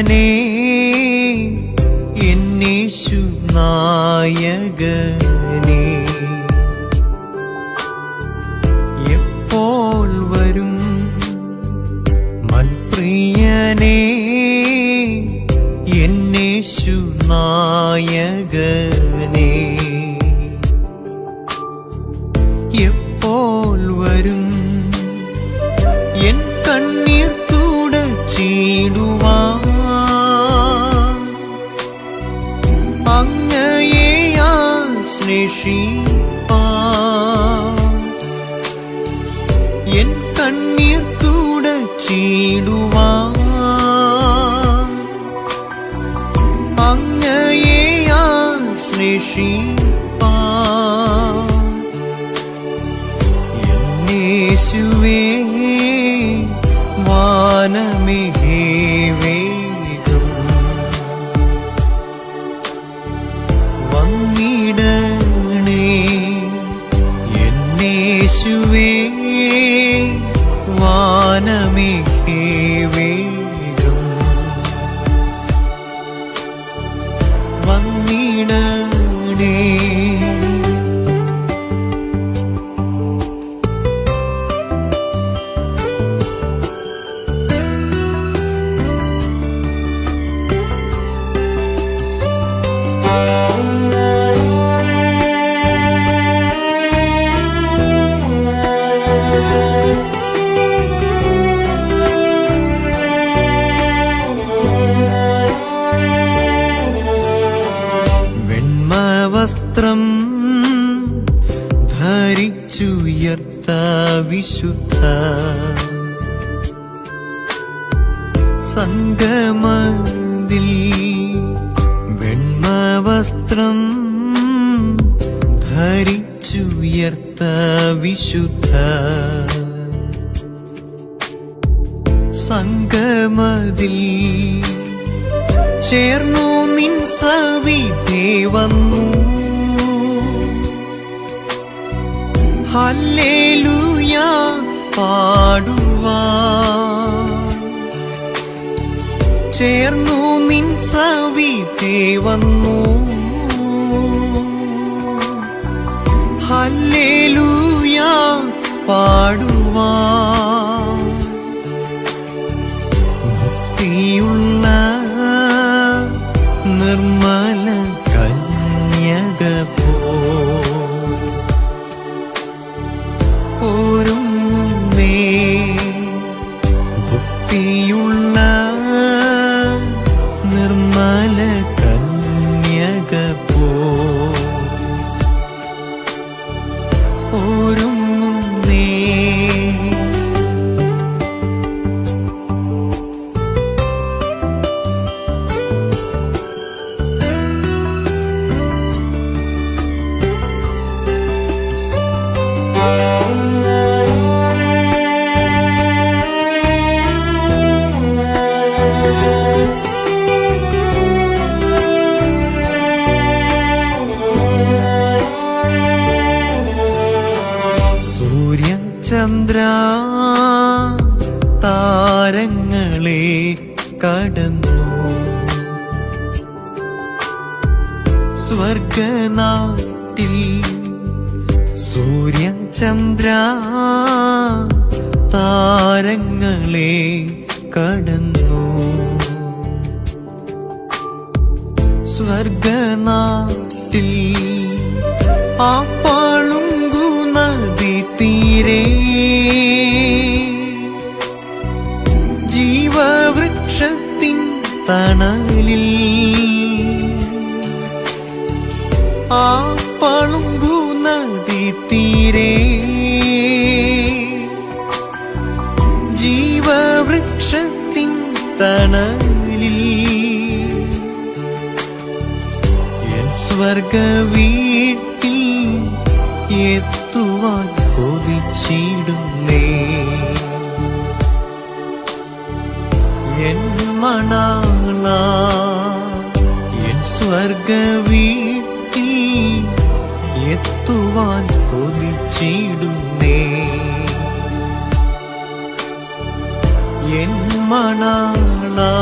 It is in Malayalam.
പ്രിയനേ എന്നീശു നായകനേ എപ്പോൾ വരും മൽപ്രിയനേ എന്നീശു നായകനേ എപ്പോൾ വരും എൻ കണ്ണീർ തുടച്ചിടുവാൻ ആശ്ലേഷിപ്പാൻ എൻ കണ്ണീർ തുടച്ചിടുവാൻ അങ്ങയെ വാനമികേ വെണ്മവസ്ത്രം ധരിച്ചുയർത്ത വിശുദ്ധ സംഗമതിൽ വെണ്മവസ്ത്രം ധരിച്ചുയർത്ത വിശുദ്ധ സംഗമതിൽ ചേർന്നു നിൻ സവിതേ വന്നു. ഹല്ലേലൂയ പാടുവാ ചേർന്നു നിൻ സവിതേ വന്നു. ഹല്ലേലൂയ പാടുവാ ഭക്തിയുള്ള നിർമ്മല കന്യക പോ ഒരുങ്ങുന്നേ ഭക്തിയുള്ള നിർമ്മല സൂര്യചന്ദ്ര താരങ്ങളെ കടന്നു. സ്വർഗനാട്ടിൽ സൂര്യചന്ദ്ര താരങ്ങളെ കടന്നു. സ്വർഗനാട്ടിൽ ആ പളുങ്കു ജീവവൃക്ഷത്തിൻ തണലിൽ സ്വർഗ വീട്ടിൽ എത്തുവാൻ കൊതിച്ചിടുന്നേ. എൻ മണാള என் மணாளா.